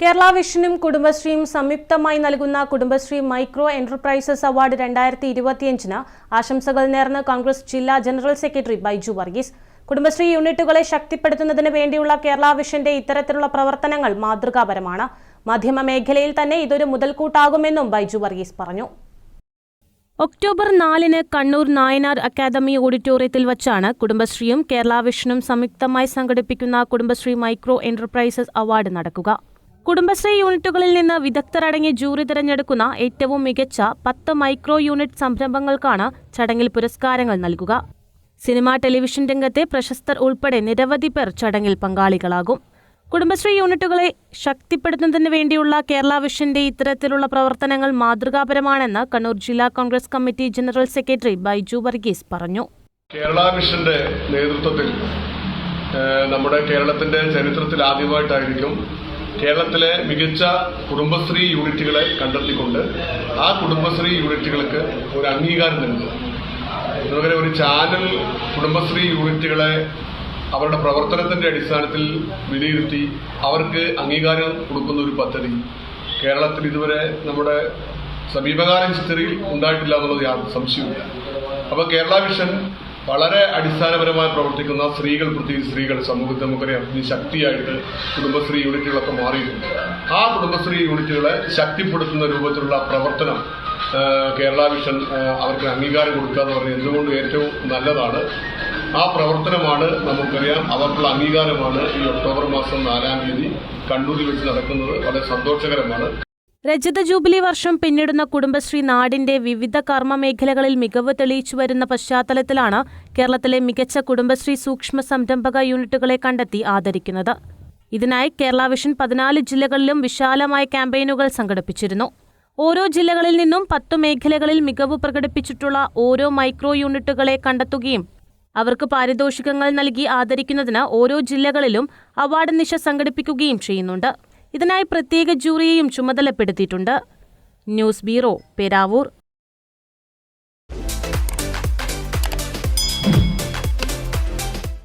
കേരള വിഷനും കുടുംബശ്രീയും സംയുക്തമായി നൽകുന്ന Kudumbashree micro enterprises award രണ്ടായിരത്തി ഇരുപത്തിയഞ്ചിന് ആശംസകൾ നേർന്ന് കോൺഗ്രസ് ജില്ലാ ജനറൽ സെക്രട്ടറി ബൈജു വർഗീസ്. കുടുംബശ്രീ യൂണിറ്റുകളെ ശക്തിപ്പെടുത്തുന്നതിന് വേണ്ടിയുള്ള കേരള വിഷന്റെ ഇത്തരത്തിലുള്ള പ്രവർത്തനങ്ങൾ മാതൃകാപരമാണ്. മാധ്യമ മേഖലയിൽ തന്നെ ഇതൊരു മുതൽക്കൂട്ടാകുമെന്നും ബൈജു വർഗീസ് പറഞ്ഞു. ഒക്ടോബർ നാലിന് കണ്ണൂർ നായനാർ അക്കാദമി ഓഡിറ്റോറിയത്തിൽ വച്ചാണ് കുടുംബശ്രീയും കേരള വിഷനും സംയുക്തമായി സംഘടിപ്പിക്കുന്ന കുടുംബശ്രീ മൈക്രോ എന്റർപ്രൈസസ് അവാർഡ് നടക്കുക. കുടുംബശ്രീ യൂണിറ്റുകളിൽ നിന്ന് വിദഗ്ധരടങ്ങിയ ജൂറി തിരഞ്ഞെടുക്കുന്ന ഏറ്റവും മികച്ച പത്ത് മൈക്രോ യൂണിറ്റ് സംരംഭങ്ങൾക്കാണ് ചടങ്ങിൽ പുരസ്കാരങ്ങൾ നൽകുക. സിനിമാ ടെലിവിഷൻ രംഗത്തെ പ്രശസ്തർ ഉൾപ്പെടെ നിരവധി പേർ ചടങ്ങിൽ പങ്കാളികളാകും. കുടുംബശ്രീ യൂണിറ്റുകളെ ശക്തിപ്പെടുത്തുന്നതിന് വേണ്ടിയുള്ള കേരള വിഷന്റെ ഇത്തരത്തിലുള്ള പ്രവർത്തനങ്ങൾ മാതൃകാപരമാണെന്ന് കണ്ണൂർ ജില്ലാ Congress committee general secretary Baiju Varghese പറഞ്ഞു. കേരള വിഷന്റെ നേതൃത്വത്തിൽ നമ്മുടെ കേരളത്തിന്റെ ചരിത്രത്തിൽ ആദ്യമായിട്ടായിരിക്കും കേരളത്തിലെ മികച്ച കുടുംബശ്രീ യൂണിറ്റുകളെ കണ്ടെത്തിക്കൊണ്ട് ആ കുടുംബശ്രീ യൂണിറ്റുകൾക്ക് ഒരു അംഗീകാരം നൽകുക അതുപോലെ ഒരു ചാനൽ കുടുംബശ്രീ യൂണിറ്റുകളെ അവരുടെ പ്രവർത്തനത്തിന്റെ അടിസ്ഥാനത്തിൽ വിലയിരുത്തി അവർക്ക് അംഗീകാരം കൊടുക്കുന്ന ഒരു പദ്ധതി കേരളത്തിൽ ഇതുവരെ നമ്മുടെ സമീപകാല ഹിസ്റ്ററിയിൽ ഉണ്ടായിട്ടില്ല എന്നുള്ളത് സംശയമില്ല അപ്പോൾ കേരള വിഷൻ വളരെ അടിസ്ഥാനപരമായി പ്രവർത്തിക്കുന്ന സ്ത്രീകൾ പ്രത്യേകിച്ച് സ്ത്രീകൾ സമൂഹത്തിൽ നമുക്കറിയാം. ശക്തിയായിട്ട് കുടുംബശ്രീ യൂണിറ്റുകളൊക്കെ മാറിയിട്ടുണ്ട്. ആ കുടുംബശ്രീ യൂണിറ്റുകളെ ശക്തിപ്പെടുത്തുന്ന രൂപത്തിലുള്ള പ്രവർത്തനം കേരള വിഷൻ അവർക്ക് അംഗീകാരം കൊടുക്കുക എന്ന് പറഞ്ഞാൽ എന്തുകൊണ്ടും ഏറ്റവും നല്ലതാണ്? ആ പ്രവർത്തനമാണ് നമുക്കറിയാം. അവർക്കുള്ള അംഗീകാരമാണ് ഈ ഒക്ടോബർ മാസം നാലാം തീയതി കണ്ണൂരിൽ വെച്ച് നടക്കുന്നത്. വളരെ സന്തോഷകരമാണ്. രജത ജൂബിലി വർഷം പിന്നിടുന്ന കുടുംബശ്രീ നാടിന്റെ വിവിധ കർമ്മ മേഖലകളിൽ മികവ് തെളിയിച്ചു വരുന്ന പശ്ചാത്തലത്തിലാണ് കേരളത്തിലെ മികച്ച കുടുംബശ്രീ സൂക്ഷ്മ സംരംഭക യൂണിറ്റുകളെ കണ്ടെത്തി ആദരിക്കുന്നത്. ഇതിനായി കേരള വിഷൻ പതിനാല് ജില്ലകളിലും വിശാലമായ ക്യാമ്പയിനുകൾ സംഘടിപ്പിച്ചിരുന്നു. ഓരോ ജില്ലകളിൽ നിന്നും പത്തു മേഖലകളിൽ മികവ് പ്രകടിപ്പിച്ചിട്ടുള്ള ഓരോ മൈക്രോ യൂണിറ്റുകളെ കണ്ടെത്തുകയും അവർക്ക് പാരിതോഷികങ്ങൾ നൽകി ആദരിക്കുന്നതിന് ഓരോ ജില്ലകളിലും അവാർഡ് നിശ സംഘടിപ്പിക്കുകയും ചെയ്യുന്നുണ്ട്. ഇതിനായി പ്രത്യേക ജൂറിയെയും ചുമതലപ്പെടുത്തിയിട്ടുണ്ട്. News bureau Peravoor.